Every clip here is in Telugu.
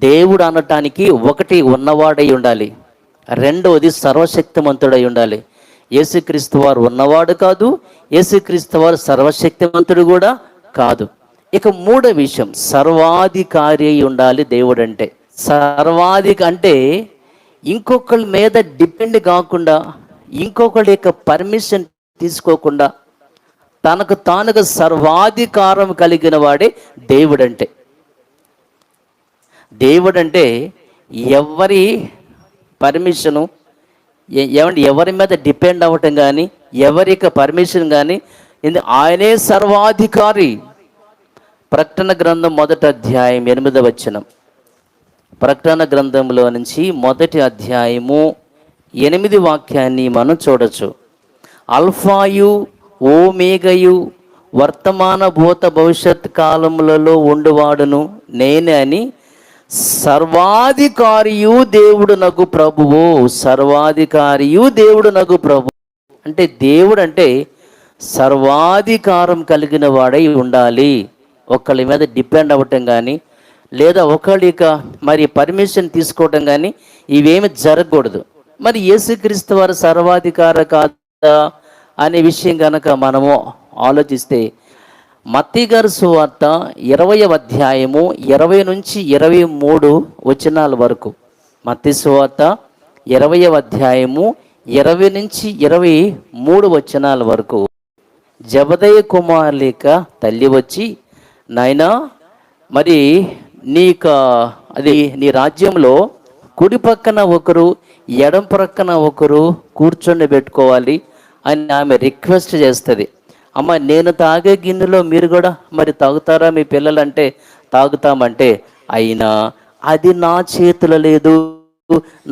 దేవుడు అనటానికి ఒకటి ఉన్నవాడై ఉండాలి. రెండవది సర్వశక్తిమంతుడై ఉండాలి. యేసుక్రీస్తు వారు ఉన్నవాడు కాదు యేసుక్రీస్తు వారు సర్వశక్తిమంతుడు కూడా కాదు. ఇక మూడో విషయం సర్వాధికారి అయి ఉండాలి దేవుడు అంటే సర్వాధిక అంటే ఇంకొకళ్ళ మీద డిపెండ్ కాకుండా ఇంకొకళ్ళ యొక్క పర్మిషన్ తీసుకోకుండా తనకు తానుగా సర్వాధికారం కలిగిన వాడే దేవుడంటే. దేవుడంటే ఎవరి పర్మిషను ఏమంటే ఎవరి మీద డిపెండ్ అవ్వటం కానీ ఎవరికి పర్మిషన్ కానీ ఇది ఆయనే సర్వాధికారి. ప్రకటన గ్రంథం మొదటి అధ్యాయం ఎనిమిదవ వచనం. ప్రకటన గ్రంథంలో నుంచి మొదటి అధ్యాయము ఎనిమిది వాక్యాన్ని మనం చూడొచ్చు. అల్ఫాయు ఓమేగయు వర్తమాన భూత భవిష్యత్ కాలములలో ఉండువాడును నేనే అని సర్వాధికారియు దేవుడు నగు ప్రభువు సర్వాధికారియు దేవుడు నగు ప్రభు అంటే దేవుడు అంటే సర్వాధికారం కలిగిన వాడై ఉండాలి. ఒకళ్ళ మీద డిపెండ్ అవ్వటం కానీ లేదా ఒకళ్ళు ఇక మరి పర్మిషన్ తీసుకోవటం కానీ ఇవేమి జరగకూడదు. మరి యేసుక్రీస్తు వారు సర్వాధికార కాదా అనే విషయం కనుక మనము ఆలోచిస్తే మత్తి గారి సువార్త ఇరవై అధ్యాయము ఇరవై నుంచి ఇరవై మూడు వచనాల వరకు. మత్తి సువార్త ఇరవై అధ్యాయము ఇరవై నుంచి ఇరవై మూడు వచనాల వరకు. జబదయ కుమారులేక తల్లి వచ్చి నాయనా మరి నీక అది నీ రాజ్యంలో కుడి పక్కన ఒకరు ఎడం ప్రక్కన ఒకరు కూర్చొని పెట్టుకోవాలి అని ఆమె రిక్వెస్ట్ చేస్తుంది. అమ్మ నేను తాగే గిన్నెలో మీరు కూడా మరి తాగుతారా? మీ పిల్లలంటే తాగుతామంటే. అయినా అది నా చేతిలో లేదు.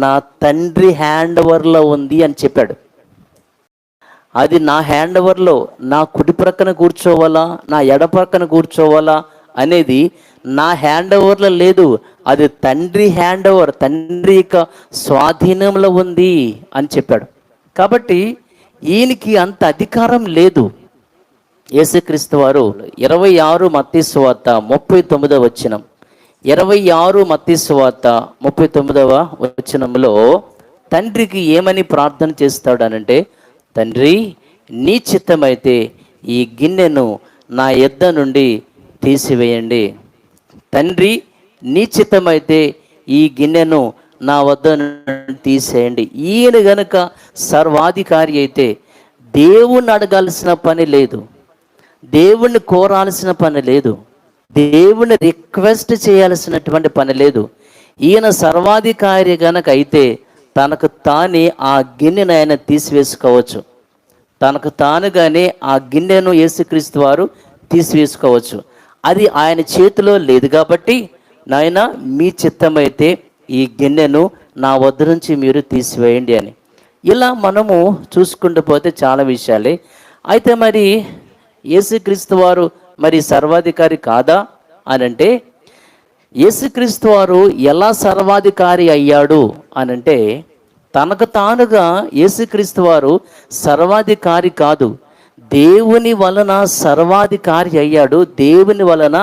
నా తండ్రి హ్యాండ్ ఓవర్లో ఉంది అని చెప్పాడు. అది నా హ్యాండ్ ఓవర్లో నా కుడి ప్రక్కన కూర్చోవాలా నా ఎడ ప్రక్కన కూర్చోవాలా అనేది నా హ్యాండ్ ఓవర్లో లేదు. అది తండ్రి హ్యాండ్ ఓవర్ తండ్రి యొక్క స్వాధీనంలో ఉంది అని చెప్పాడు. కాబట్టి ఈయనకి అంత అధికారం లేదు. యేసుక్రీస్తు వారు ఇరవై ఆరు మత్తిస్వార్త ముప్పై తొమ్మిదవ వచనం. ఇరవై ఆరు మత్తిస్వార్త ముప్పై తొమ్మిదవ వచనంలో తండ్రికి ఏమని ప్రార్థన చేస్తాడు అనంటే తండ్రి నీ చిత్తమైతే ఈ గిన్నెను నా ఎద్ద నుండి తీసివేయండి. తండ్రి నీ చిత్తమైతే ఈ గిన్నెను నా వద్ద తీసేయండి. ఈయన గనుక సర్వాధికారి అయితే దేవుణ్ణి అడగాల్సిన పని లేదు. దేవుణ్ణి కోరాల్సిన పని లేదు. దేవుణ్ణి రిక్వెస్ట్ చేయాల్సినటువంటి పని లేదు. ఈయన సర్వాధికారి గనక అయితే తనకు తానే ఆ గిన్నెను ఆయన తీసివేసుకోవచ్చు. తనకు తానుగానే ఆ గిన్నెను యేసుక్రీస్తు వారు తీసివేసుకోవచ్చు. అది ఆయన చేతిలో లేదు కాబట్టి నాయన మీ చిత్తమైతే ఈ గిన్నెను నా వద్ద నుంచి మీరు తీసివేయండి అని. ఇలా మనము చూసుకుంటూ పోతే చాలా విషయాలే. అయితే మరి యేసుక్రీస్తు వారు మరి సర్వాధికారి కాదా అని అంటే యేసుక్రీస్తు వారు ఎలా సర్వాధికారి అయ్యాడు అనంటే తనకు తానుగా యేసుక్రీస్తు వారు సర్వాధికారి కాదు. దేవుని వలన సర్వాధికారి అయ్యాడు దేవుని వలన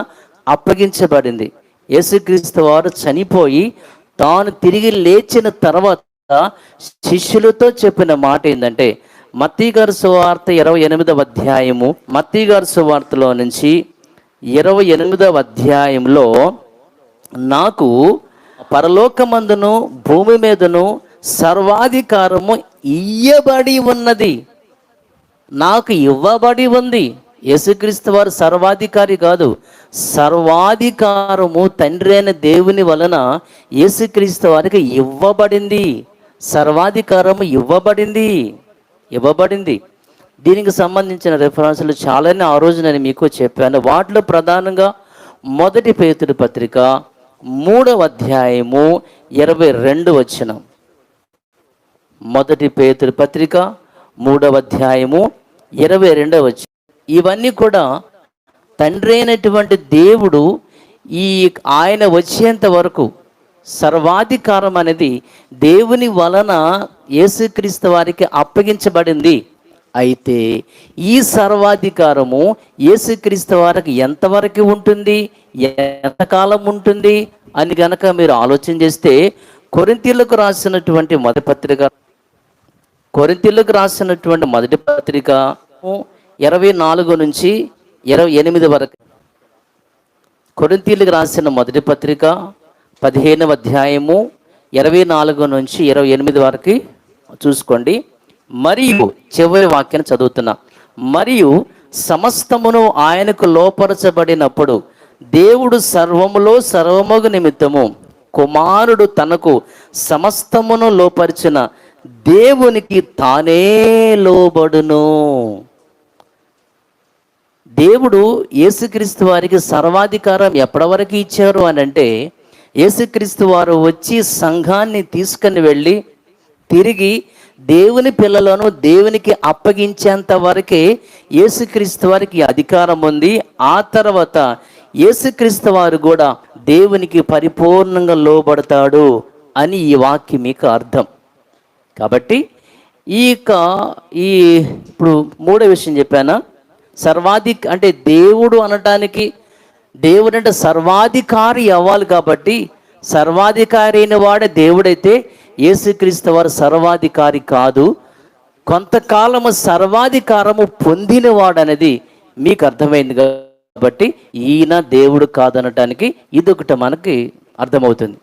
అప్పగించబడింది. యేసుక్రీస్తు వారు చనిపోయి తాను తిరిగి లేచిన తర్వాత శిష్యులతో చెప్పిన మాట ఏంటంటే మత్తిగారు సువార్త ఇరవై ఎనిమిదవ అధ్యాయము. మత్తిగారు సువార్తలో నుంచి ఇరవై ఎనిమిదవ అధ్యాయంలో నాకు పరలోకమందును భూమి మీదను సర్వాధికారము ఇయ్యబడి ఉన్నది. నాకు ఇవ్వబడి ఉంది. యేసుక్రీస్తు వారు సర్వాధికారి కాదు. సర్వాధికారము తండ్రి అయిన దేవుని వలన యేసుక్రీస్తు వారికి ఇవ్వబడింది. సర్వాధికారము ఇవ్వబడింది. ఇవ్వబడింది. దీనికి సంబంధించిన రిఫరెన్స్లు చాలానే ఆ రోజు నేను మీకు చెప్పాను. వాటిలో ప్రధానంగా మొదటి పేతుడి పత్రిక మూడవ అధ్యాయము ఇరవై రెండు వచనం. మొదటి పేతుడి పత్రిక మూడవ అధ్యాయము ఇరవై రెండవ వచనం. ఇవన్నీ కూడా తండ్రి అయినటువంటి దేవుడు ఈ ఆయన వచ్చేంత వరకు సర్వాధికారం అనేది దేవుని వలన యేసుక్రీస్తు వారికి అప్పగించబడింది. అయితే ఈ సర్వాధికారము యేసుక్రీస్తు వారికి ఎంతవరకు ఉంటుంది? ఎంతకాలం ఉంటుంది? అని గనక మీరు ఆలోచన చేస్తే కొరింతీలకు రాసినటువంటి మొదటి పత్రిక కొరింతీలకు రాసినటువంటి మొదటి పత్రిక ఇరవై నాలుగు నుంచి ఇరవై ఎనిమిది వరకు. కొరింతీలకు రాసిన మొదటి పత్రిక పదిహేనవ అధ్యాయము ఇరవై నాలుగు నుంచి ఇరవై ఎనిమిది వరకు చూసుకోండి. మరియు చివరి వాక్యం చదువుతున్నా. మరియు సమస్తమును ఆయనకు లోపరచబడినప్పుడు దేవుడు సర్వములో సర్వముగు నిమిత్తము కుమారుడు తనకు సమస్తమును లోపరిచిన దేవునికి తానే లోబడును. దేవుడు యేసుక్రీస్తు వారికి సర్వాధికారం ఎప్పటి వరకు ఇచ్చారు అని అంటే యేసుక్రీస్తు వారు వచ్చి సంఘాన్ని తీసుకుని వెళ్ళి తిరిగి దేవుని పిల్లలను దేవునికి అప్పగించేంత వరకే యేసుక్రీస్తు వారికి అధికారం ఉంది. ఆ తర్వాత యేసుక్రీస్తు వారు కూడా దేవునికి పరిపూర్ణంగా లోబడతాడు అని ఈ వాక్యం మీకు అర్థం. కాబట్టి ఈ యొక్క ఈ ఇప్పుడు మూడో విషయం చెప్పానా? సర్వాధిక అంటే దేవుడు అనటానికి దేవుడు అంటే సర్వాధికారి అవ్వాలి కాబట్టి సర్వాధికారి అయిన వాడే దేవుడైతే యేసుక్రీస్తు వారు సర్వాధికారి కాదు. కొంతకాలము సర్వాధికారము పొందినవాడనేది మీకు అర్థమైంది కాబట్టి ఈయన దేవుడు కాదనటానికి ఇదొకటి మనకి అర్థమవుతుంది.